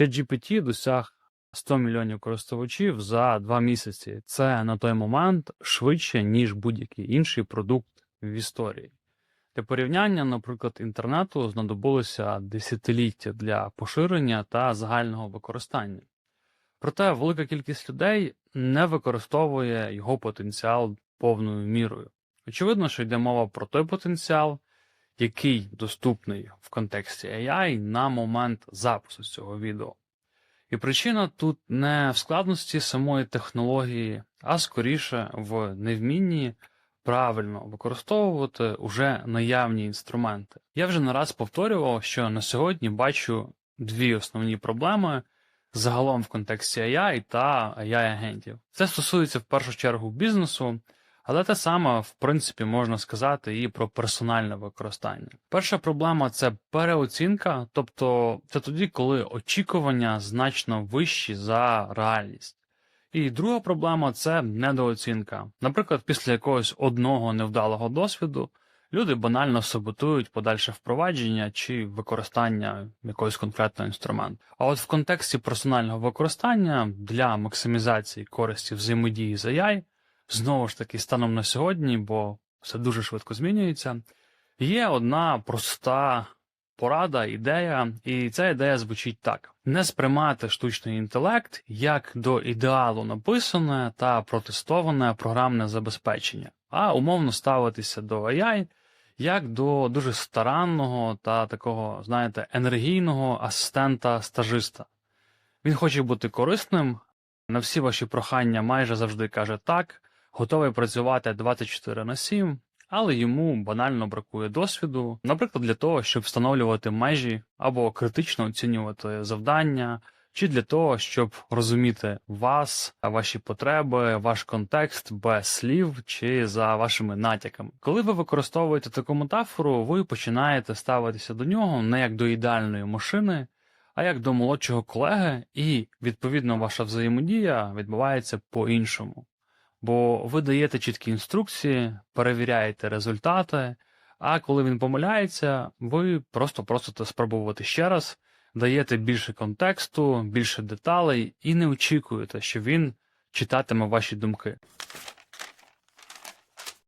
ChatGPT досяг 100 мільйонів користувачів за два місяці. Це на той момент швидше, ніж будь-який інший продукт в історії. Для порівняння, наприклад, інтернету знадобилося десятиліття для поширення та загального використання. Проте велика кількість людей не використовує його потенціал повною мірою. Очевидно, що йде мова про той потенціал, який доступний в контексті AI на момент запису цього відео. І причина тут не в складності самої технології, а скоріше в невмінні правильно використовувати уже наявні інструменти. Я вже не раз повторював, що на сьогодні бачу дві основні проблеми загалом в контексті AI та AI-агентів. Це стосується в першу чергу бізнесу, але те саме, в принципі, можна сказати і про персональне використання. Перша проблема це переоцінка, тобто це тоді, коли очікування значно вищі за реальність. І друга проблема це недооцінка. Наприклад, після якогось одного невдалого досвіду люди банально саботують подальше впровадження чи використання якогось конкретного інструменту. А от в контексті персонального використання для максимізації користі взаємодії з AI, знову ж таки, станом на сьогодні, бо все дуже швидко змінюється, є одна проста порада, ідея, і ця ідея звучить так: не сприймати штучний інтелект як до ідеалу написане та протестоване програмне забезпечення, а умовно ставитися до AI як до дуже старанного та такого, знаєте, енергійного асистента-стажиста. Він хоче бути корисним, на всі ваші прохання майже завжди каже так, готовий працювати 24 на 7, але йому банально бракує досвіду, наприклад, для того, щоб встановлювати межі або критично оцінювати завдання, чи для того, щоб розуміти вас, ваші потреби, ваш контекст без слів чи за вашими натяками. Коли ви використовуєте таку метафору, ви починаєте ставитися до нього не як до ідеальної машини, а як до молодшого колеги, і відповідно ваша взаємодія відбувається по-іншому. Бо ви даєте чіткі інструкції, перевіряєте результати, а коли він помиляється, ви просто просите спробувати ще раз, даєте більше контексту, більше деталей і не очікуєте, що він читатиме ваші думки.